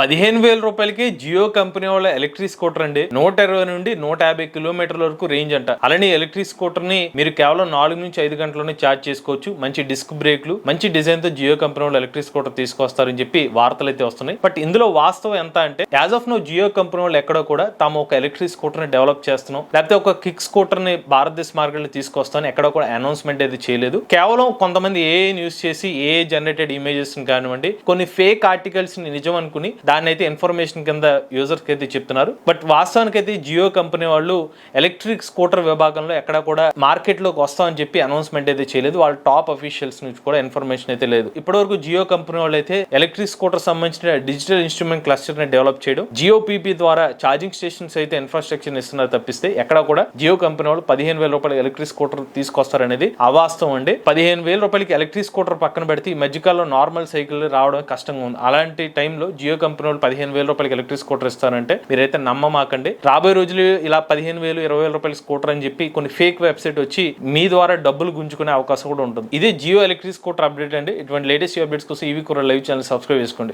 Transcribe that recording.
పదిహేను వేల రూపాయలకి జియో కంపెనీ వాళ్ళ ఎలక్ట్రిక్ స్కూటర్ అండి. నూట ఇరవై నుండి నూట యాభై కిలోమీటర్ల వరకు రేంజ్ అంట. అలానే ఎలక్ట్రిక్ స్కూటర్ని మీరు కేవలం నాలుగు నుంచి ఐదు గంటల్లోనే ఛార్జ్ చేసుకోవచ్చు. మంచి డిస్క్ బ్రేక్లు మంచి డిజైన్తో జియో కంపెనీ వాళ్ళు ఎలక్ట్రిక్ స్కూటర్ తీసుకొస్తారని చెప్పి వార్తలు అయితే వస్తున్నాయి. బట్ ఇందులో వాస్తవం ఎంత అంటే as of now Jio company వాళ్ళు ఎక్కడో కూడా తాము ఒక ఎలక్ట్రిక్ స్కూటర్ని డెవలప్ చేస్తున్నాం. లేకపోతే ఒక కిక్ స్కూటర్ని భారతదేశ మార్కెట్లో తీసుకొస్తాను ఎక్కడ కూడా అనౌన్స్మెంట్ అయితే చేయలేదు. కేవలం కొంతమంది ఏ న్యూస్ చేసి ఏ జనరేటెడ్ ఇమేజెస్ కానివ్వండి కొన్ని ఫేక్ ఆర్టికల్స్ని నిజం అనుకుని దాన్ని అయితే ఇన్ఫర్మేషన్ కింద యూజర్స్కి అయితే చెప్తున్నారు. బట్ వాస్తవానికి అయితే జియో కంపెనీ వాళ్ళు ఎలక్ట్రిక్ స్కూటర్ విభాగంలో ఎక్కడ కూడా మార్కెట్లోకి వస్తామని చెప్పి అనౌన్స్మెంట్ అయితే చేయలేదు. వాళ్ళ టాప్ అఫీషియల్స్ నుంచి కూడా ఇన్ఫర్మేషన్ అయితే లేదు. ఇప్పటివరకు జియో కంపెనీ వాళ్ళు అయితే ఎలక్ట్రిక్ స్కూటర్ సంబంధించిన డిజిటల్ ఇన్స్ట్రుమెంట్ క్లస్టర్ని డెవలప్ చేయడం జియో పీపీ ద్వారా ఛార్జింగ్ స్టేషన్స్ అయితే ఇన్ఫ్రాస్ట్రక్చర్ ఇస్తున్నారు తప్పిస్తే ఎక్కడ కూడా జియో కంపెనీ వాళ్ళు పదిహేను వేల రూపాయల ఎలక్ట్రిక్ స్కూటర్ తీసుకొస్తారనేది అవాస్తవం అండి. పదిహేను వేల రూపాయలకి ఎలక్ట్రిక్ స్కూటర్ పక్కన పెడితే ఈ మధ్యకాలంలో నార్మల్ సైకిల్ రావడం కష్టంగా ఉంది. అలాంటి టైంలో జియో కంపెనీ వాళ్ళు పదిహేను వేల రూపాయలకి ఎలక్ట్రిక్ స్కూటర్ ఇస్తారంటే మీరైతే నమ్మమాకండి. రాబోయే రోజులు ఇలా పదిహేను వేలు ఇరవై వేల రూపాయల స్కూటర్ అని చెప్పి కొన్ని ఫేక్ వెబ్సైట్ వచ్చి మీ ద్వారా డబ్బులు గుంజుకునే అవకాశం కూడా ఉంటుంది. ఇదే జియో ఎలక్ట్రిక్ స్కూటర్ అప్డేట్ అండి. ఇటువంటి లేటెస్ట్ అప్డేట్స్ కోసం ఈవీ కూర లైవ్ ఛానల్ సబ్స్క్రైబ్ చేసుకోండి.